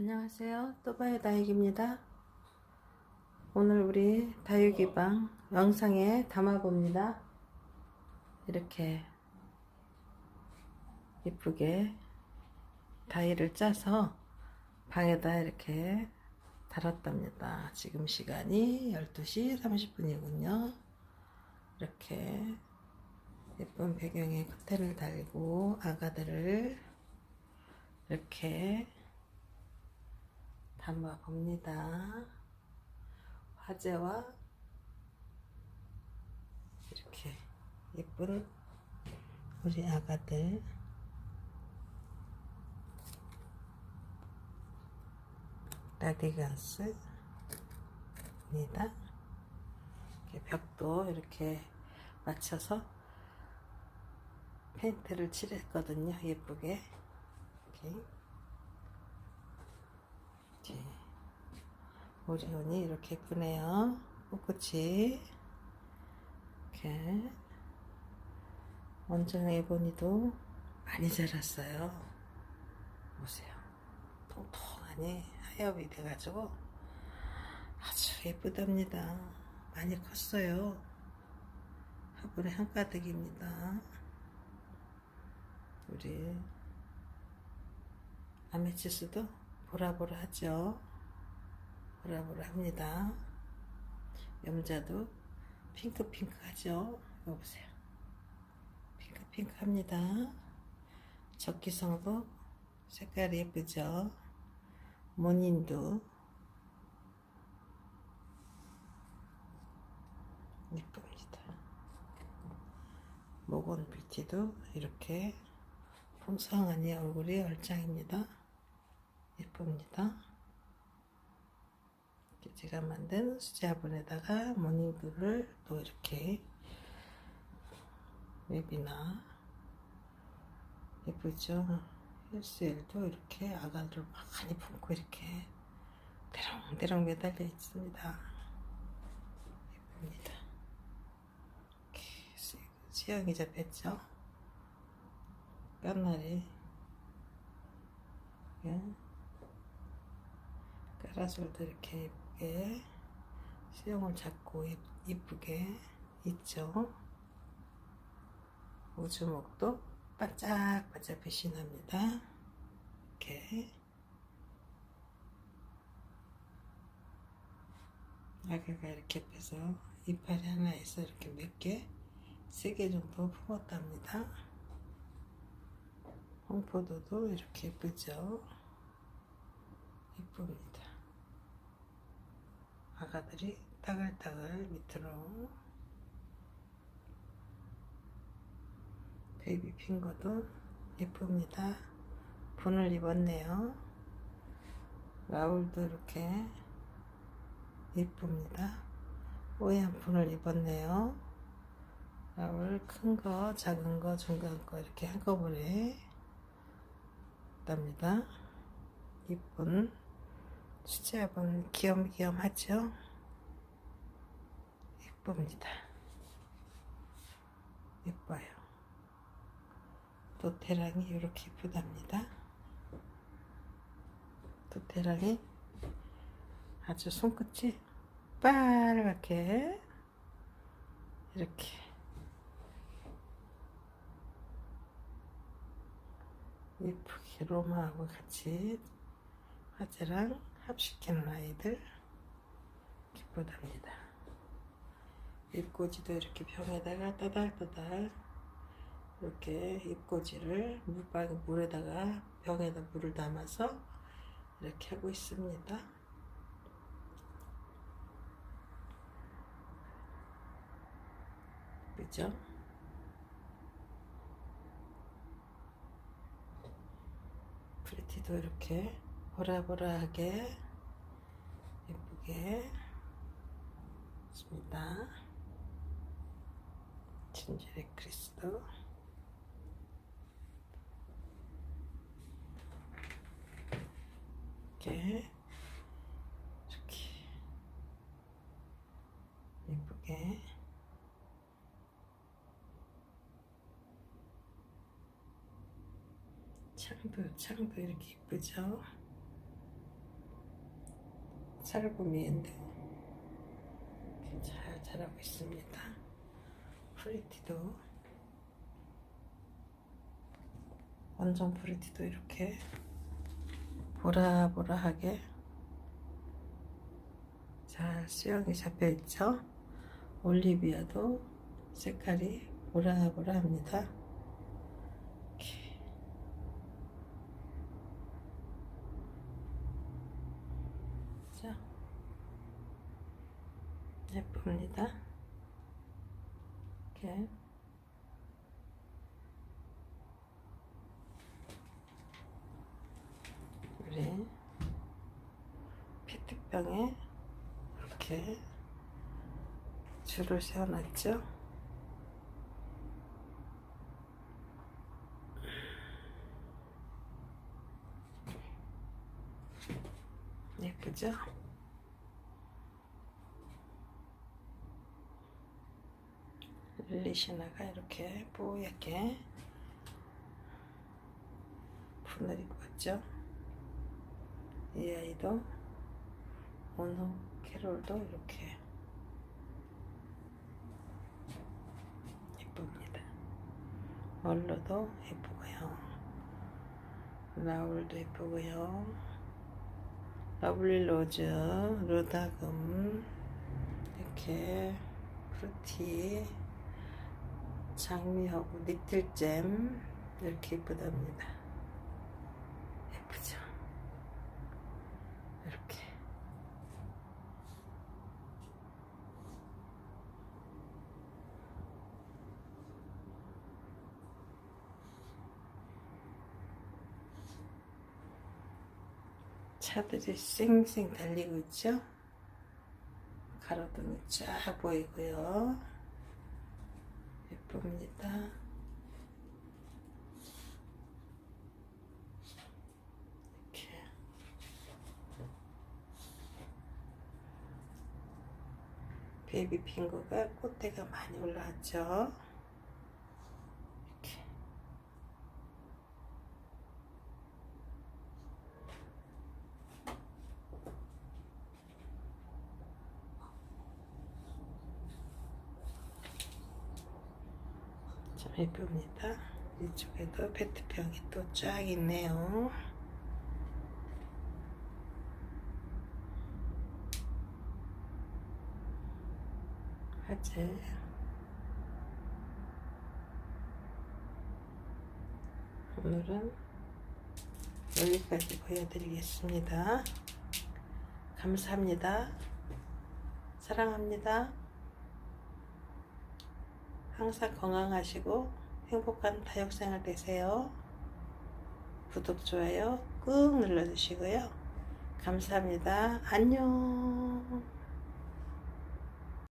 안녕하세요. 또바의 다육입니다. 오늘 우리 다육이방 영상에 담아봅니다. 이렇게 예쁘게 다이를 짜서 방에다 이렇게 달았답니다. 지금 시간이 12시 30분이군요. 이렇게 예쁜 배경에 커튼을 달고 아가들을 이렇게 담아 봅니다. 화재와 이렇게 예쁜 우리 아가들 라디간스입니다. 이렇게 벽도 이렇게 맞춰서 페인트를 칠했거든요. 예쁘게. 이렇게 오리온이 이렇게 예쁘네요. 꽃꽃이 이렇게 원정 에보니도 많이 자랐어요. 보세요. 통통하니 하엽이 돼가지고 아주 예쁘답니다. 많이 컸어요. 화분의 한가득입니다. 우리 아메치스도 보라보라 하죠. 보라보라 합니다. 염자도 핑크핑크 하죠. 이거 보세요. 핑크핑크 합니다. 적기성도 색깔이 예쁘죠. 모닌도 예쁩니다. 모건 뷰티도 이렇게 풍성하니 얼굴이 얼짱입니다. 예쁩니다. 이렇게 제가 만든 수제화분에다가 모닝글을 또 이렇게 웹이나 예쁘죠? 헬스엘도 이렇게 아가들 많이 품고 이렇게 대롱대롱 매달려 있습니다. 예쁩니다. 이렇게 수영이 잡혔죠? 깐날이 예. 까라솔도 이렇게 예쁘게 수영을 잡고 이쁘게 있죠. 우주목도 반짝반짝 빛이 납니다. 이렇게 아가가 이렇게 빼서 이파리 하나에서 이렇게 몇 개, 세 개 정도 품었답니다. 홍포도도 이렇게 예쁘죠? 예쁩니다. 아가들이 따글따글 밑으로 베이비 핑거도 예쁩니다. 분을 입었네요. 라울도 이렇게 예쁩니다. 뽀얀 분을 입었네요. 라울 큰 거, 작은 거, 중간 거 이렇게 한꺼번에 답니다. 이쁜 수제화분 귀염귀염하죠? 예쁩니다. 예뻐요. 도테랑이 이렇게 예쁘답니다. 도테랑이 아주 손끝이 빨갛게 이렇게 예쁘게 로마하고 같이 화재랑 합식해놓은 아이들 기쁘답니다. 잎꽂이도 이렇게 병에다가 따달따달 이렇게 잎꽂이를 물방 물에다가 병에다 물을 담아서 이렇게 하고 있습니다. 그죠? 프리티도 이렇게 보라보라하게 예쁘게 있습니다. 진주의 크리스도 이렇게 이렇게 예쁘게 창도 창도 이렇게 이쁘죠? 살구미인데 잘 자라고 있습니다. 프리티도 완전 프리티도 이렇게 보라보라하게 잘 수영이 잡혀 있죠. 올리비아도 색깔이 보라보라합니다. 이렇게. 자, 예쁩니다. 이렇게. 우리 페트병에 이렇게 줄을 세워놨죠. 예쁘죠? 릴리시나가 이렇게 뽀얗게 분을 입고 왔죠. 이 아이도 오노 캐롤도 이렇게 예쁩니다. 멀로도 예쁘고요. 라울도 예쁘고요. 러블리 로즈, 루다금 이렇게 프루티 장미하고 니틀잼 이렇게 예쁘답니다. 예쁘죠? 이렇게 차들이 쌩쌩 달리고 있죠? 가로등이 쫙 보이고요. 예쁩니다. 이렇게 베이비 핑거가 꽃대가 많이 올라왔죠. 참 예쁩니다. 이쪽에도 페트병이 또 쫙 있네요. 화재 오늘은 여기까지 보여드리겠습니다. 감사합니다. 사랑합니다. 항상 건강하시고 행복한 다육생활 되세요. 구독, 좋아요 꾹 눌러주시고요. 감사합니다. 안녕.